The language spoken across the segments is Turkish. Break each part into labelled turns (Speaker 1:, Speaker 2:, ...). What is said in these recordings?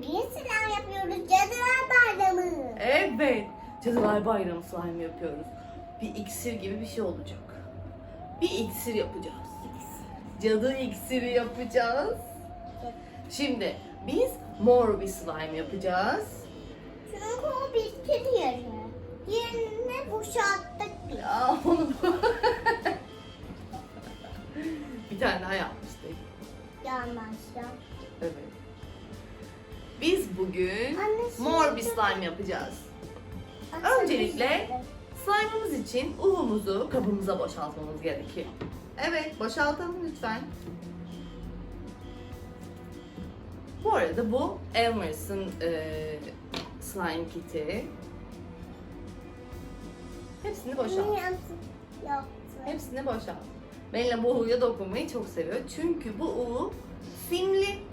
Speaker 1: Bugün sınav yapıyoruz. Cadılar Bayramı.
Speaker 2: Evet. Cadılar Bayramı slime yapıyoruz. Bir iksir gibi bir şey olacak. Bir iksir yapacağız. Cadı iksiri yapacağız. Şimdi biz mor bir slime yapacağız.
Speaker 1: Çünkü o bitti diğeri. Diğerini boşalttık biz.
Speaker 2: Ya onu bir tane daha yapmıştık.
Speaker 1: Yanlışla.
Speaker 2: Evet. Bugün mor bir slime yapacağız. Öncelikle slime'ımız için unumuzu kabımıza boşaltmamız gerekiyor. Evet, boşaltalım lütfen. Bu arada bu Elmers'ın e, slime kiti. Hepsini boşalt. Hepsini boşalt. Melina bu u'ya dokunmayı çok seviyor. Çünkü bu u simli.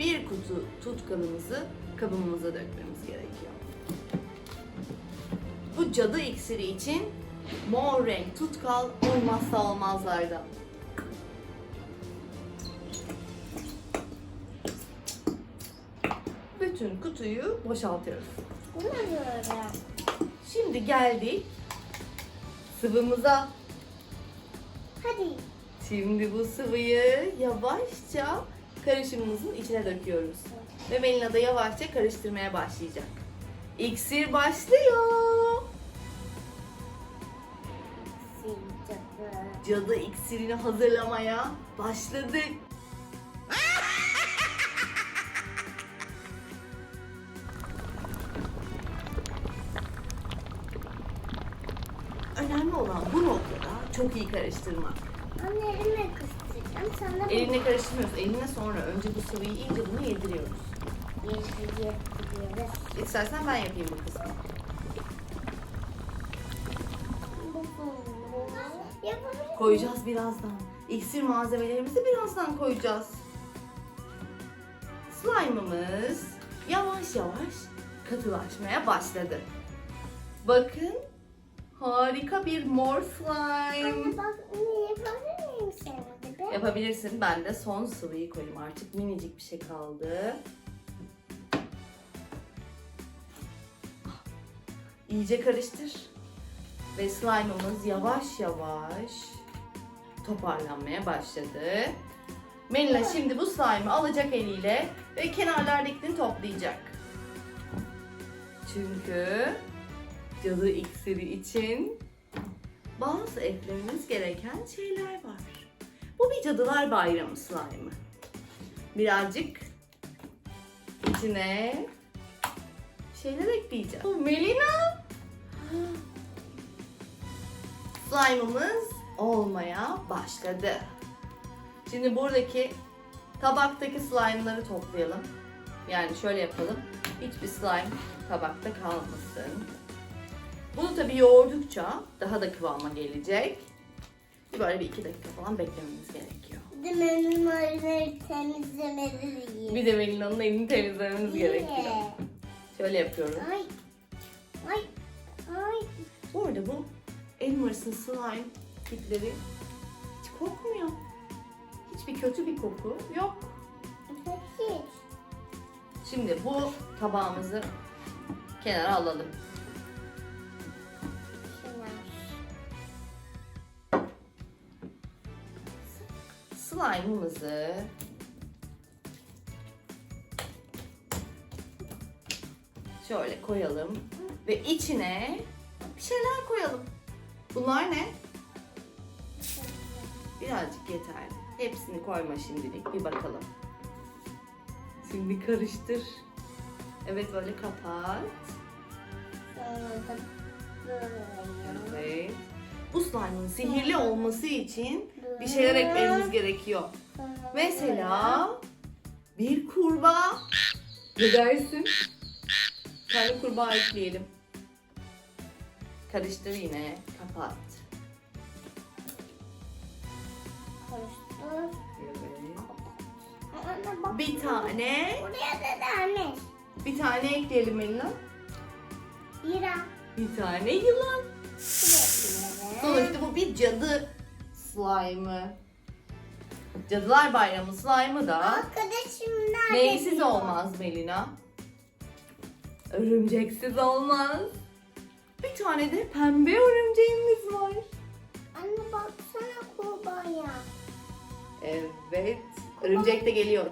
Speaker 2: Bir kutu tutkalımızı kabımıza dökmemiz gerekiyor. Bu cadı iksiri için mor renk tutkal olmazsa olmazlardan. Bütün kutuyu boşaltıyoruz. Şimdi geldik sıvımıza.
Speaker 1: Hadi.
Speaker 2: Şimdi bu sıvıyı yavaşça karışımımızın içine döküyoruz. Ve Melina da yavaşça karıştırmaya başlayacak. İksir başlıyor. Cadı iksirini hazırlamaya başladık. Önemli olan bu noktada çok iyi karıştırmak.
Speaker 1: Anne elimle kıstıracağım. Sana
Speaker 2: Eline karıştırmıyoruz. Eline sonra önce bu sıvıyı iyice bunu yediriyoruz.
Speaker 1: Yedi- yediriyoruz.
Speaker 2: İstersen ben yapayım bu kısmı.
Speaker 1: Yapabilir
Speaker 2: Koyacağız birazdan. İksir malzemelerimizi birazdan koyacağız. Slime'ımız yavaş yavaş katılaşmaya başladı. Bakın harika bir mor slime.
Speaker 1: Anne bak ne yapabilir de?
Speaker 2: Yapabilirsin. Ben de son sıvıyı koyayım. Artık minicik bir şey kaldı. İyice karıştır. Ve slime'ımız yavaş yavaş toparlanmaya başladı. Melina şimdi bu slime'ı alacak eliyle ve kenarlardakini toplayacak. Çünkü cadı iksiri için bazı eklememiz gereken şeyler var. Bu bir Cadılar Bayramı slime'ı. Birazcık içine şeyler ekleyeceğim. Oh, Melina! Slime'ımız olmaya başladı. Şimdi buradaki tabaktaki slime'ları toplayalım. Yani şöyle yapalım. Hiçbir slime tabakta kalmasın. Bunu tabii yoğurdukça daha da kıvama gelecek. Böyle bir iki dakika falan beklememiz gerekiyor.
Speaker 1: Benim elleri temizlemeliyim.
Speaker 2: Bir de Melina'nın elini temizlememiz gerekiyor. Şöyle yapıyorum.
Speaker 1: Ay. Ay. Ay.
Speaker 2: Bu arada bu Elmers'ın slime kitleri hiç kokmuyor. Hiçbir kötü bir koku yok.
Speaker 1: Peki.
Speaker 2: Şimdi bu tabağımızı kenara alalım. Slime'ımızı şöyle koyalım ve içine bir şeyler koyalım. Bunlar ne? Birazcık yeterli. Hepsini koyma şimdilik. Bir bakalım. Şimdi karıştır. Evet böyle kapat. Evet. Bu slime'ın sihirli olması için bir şeyler eklememiz gerekiyor. Mesela bir kurbağa. Ne dersin? Bir tane kurbağa ekleyelim. Karıştır yine. Kapat.
Speaker 1: Karıştır.
Speaker 2: Evet. Bir tane,
Speaker 1: Buraya da tane.
Speaker 2: bir tane ekleyelim Melina. Bir tane yılan. Sonuçta bu bir cadı slime'ı. Cadılar Bayramı slime'ı da
Speaker 1: Arkadaşım nerede?
Speaker 2: neysiz
Speaker 1: diyor?
Speaker 2: olmaz Melina. Örümceksiz olmaz. Bir tane de pembe örümceğimiz var.
Speaker 1: Anne baksana kurbağaya.
Speaker 2: Evet. Örümcek de geliyor.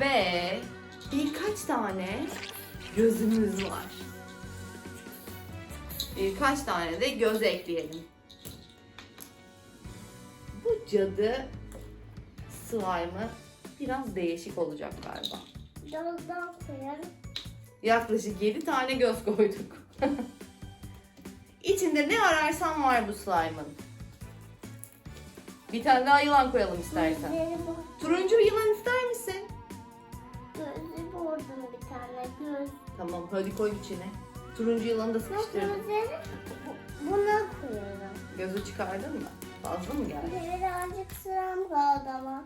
Speaker 2: Ve birkaç tane gözümüz var. Birkaç tane de göz ekleyelim. Bu cadı slime'ı biraz değişik olacak galiba.
Speaker 1: Doldan koyarım.
Speaker 2: Yaklaşık 7 tane göz koyduk. İçinde ne ararsan var bu slime'ın. Bir tane daha yılan koyalım istersen. Turuncu bir yılan ister misin?
Speaker 1: Gözü vurdum bir tane göz.
Speaker 2: Tamam hadi koy içine. Turuncu yılanı da sıkıştırdım.
Speaker 1: buna koyuyorum.
Speaker 2: Gözü çıkardın mı? Fazla mı geldi?
Speaker 1: Birazcık sıram kaldı ama.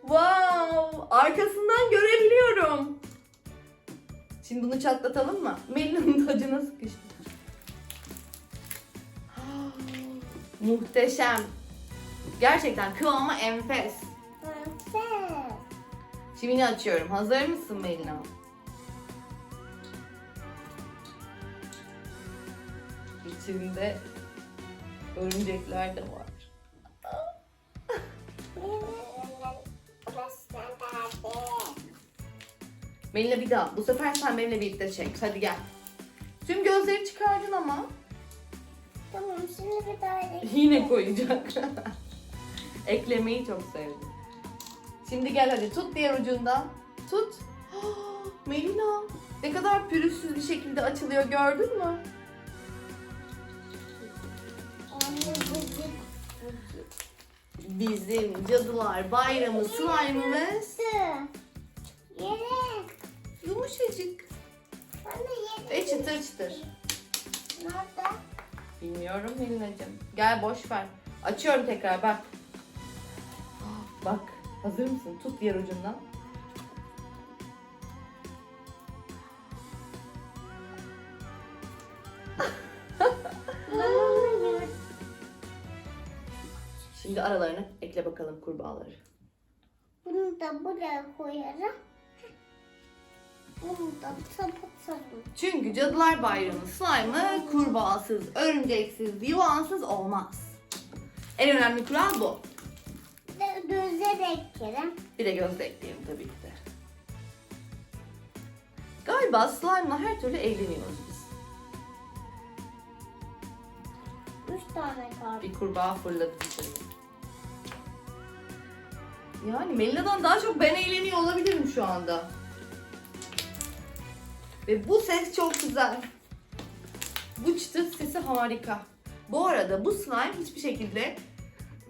Speaker 2: Wow! Arkasından görebiliyorum. Şimdi bunu çatlatalım mı? Melina'nın tacına sıkıştı. Muhteşem. Gerçekten kıvamı enfes.
Speaker 1: Prenses.
Speaker 2: Şimdi açıyorum. Hazır mısın Melina? İçinde örümcekler de var. Melina bir daha. Bu sefer sen benimle birlikte çek. Hadi gel. Tüm gözleri çıkardın ama
Speaker 1: Tamam şimdi bir daha ekleyeyim.
Speaker 2: yine koyacak. Eklemeyi çok sevdim. Şimdi gel hadi tut diğer ucundan. Tut. Melina ne kadar pürüzsüz bir şekilde açılıyor gördün mü? Bizim cadılar bayramı slime'ımız.
Speaker 1: Yere.
Speaker 2: yumuşacık
Speaker 1: yere.
Speaker 2: ve çıtır çıtır.
Speaker 1: Nerede?
Speaker 2: Bilmiyorum Melina'cığım. Gel boş ver. Açıyorum tekrar bak. Bak hazır mısın? Tut diğer ucundan. Şimdi aralarına ekle bakalım kurbağaları.
Speaker 1: Bunu da buraya koyarım. Bunu da kapatalım.
Speaker 2: Çünkü Cadılar Bayramı slime'ı kurbağasız, örümceksiz, yılansız olmaz. En önemli kural bu.
Speaker 1: Ve göze de eklerim.
Speaker 2: Bir de göz de ekleyelim tabii ki de. Galiba slime'la her türlü eğleniyoruz biz.
Speaker 1: Üç tane kaldı.
Speaker 2: Bir kurbağa fırladı dışarı. Yani Melina'dan daha çok ben eğleniyor olabilirim şu anda. Ve bu ses çok güzel. Bu çıtır sesi harika. Bu arada bu slime hiçbir şekilde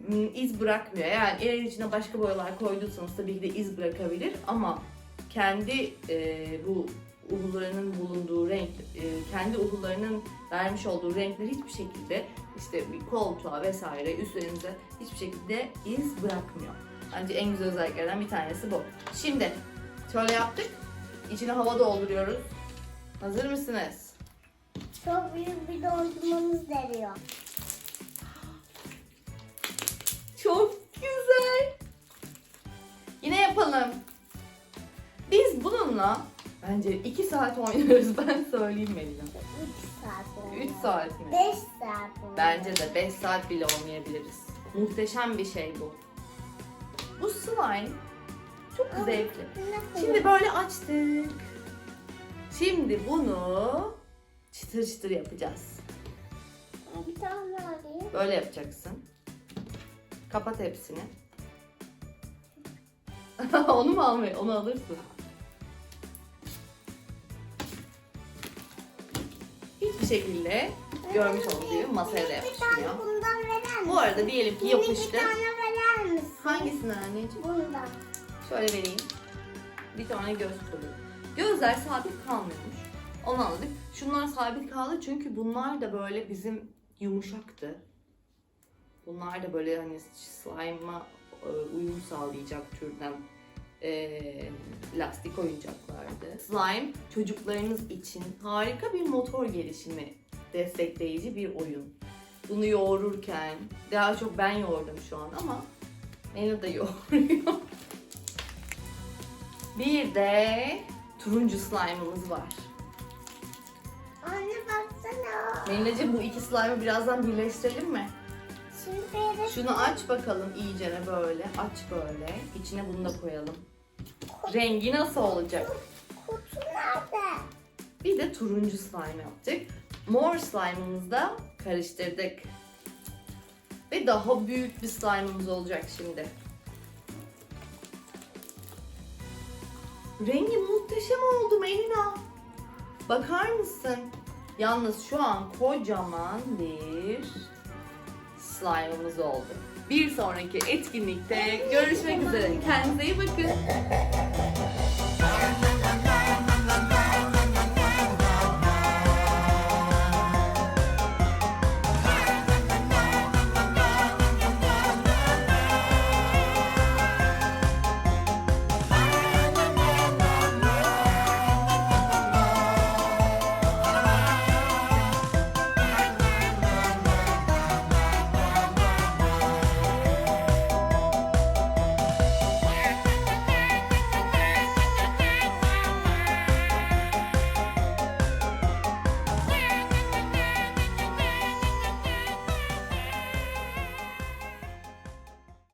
Speaker 2: mm, iz bırakmıyor. Yani eğer içine başka boyalar koyduysanız tabii ki de iz bırakabilir ama kendi e, bu uhularının bulunduğu renk, e, kendi uhularının vermiş olduğu renkler hiçbir şekilde işte bir koltuğa vesaire üstlerinize hiçbir şekilde iz bırakmıyor. Bence en güzel özelliklerden bir tanesi bu. Şimdi şöyle yaptık. İçine hava dolduruyoruz. Hazır mısınız?
Speaker 1: Çok büyük bir dondurmamız geliyor.
Speaker 2: Çok güzel. Yine yapalım. Biz bununla bence 2 saat oynarız ben söyleyeyim Melina.
Speaker 1: 3 saat oldu.
Speaker 2: 3 saat mi?
Speaker 1: 5 saat oldu.
Speaker 2: Bence de 5 saat bile olmayabiliriz. Muhteşem bir şey bu. Bu slime çok zevkli. Şimdi böyle açtık. Şimdi bunu çıtır çıtır yapacağız.
Speaker 1: Bir tane daha alayım.
Speaker 2: Böyle yapacaksın. Kapat hepsini. onu mu almayı? Onu alırsın. Hiçbir şekilde görmüş olduğu masaya da yapışmıyor. Bu arada diyelim ki yapıştı. Hangisini anneciğim?
Speaker 1: Bundan.
Speaker 2: Şöyle vereyim. Bir tane göz kolu. Gözler sabit kalmıyormuş. Onu anladık. Şunlar sabit kaldı çünkü bunlar da böyle bizim yumuşaktı. Bunlar da böyle hani slime'a e, uyum sağlayacak türden eee, lastik oyuncaklardı. Slime çocuklarınız için harika bir motor gelişimi destekleyici bir oyun. Bunu yoğururken, daha çok ben yoğurdum şu an ama Mena da yoğuruyor. Bir de turuncu slime'ımız var.
Speaker 1: Anne baksana.
Speaker 2: Melina'cığım bu iki slime'ı birazdan birleştirelim mi?
Speaker 1: Şimdi böyle
Speaker 2: Şunu aç bakalım iyicene böyle. Aç böyle. İçine bunu da koyalım. Rengi nasıl olacak?
Speaker 1: kutu nerede?
Speaker 2: Bir de turuncu slime yaptık. Mor slime'ımızı da karıştırdık. Ve daha büyük bir slime'ımız olacak şimdi. Rengi muhteşem oldu Melina. Bakar mısın? Yalnız şu an kocaman bir slime'ımız oldu. Bir sonraki etkinlikte görüşmek üzere. Kendinize iyi bakın.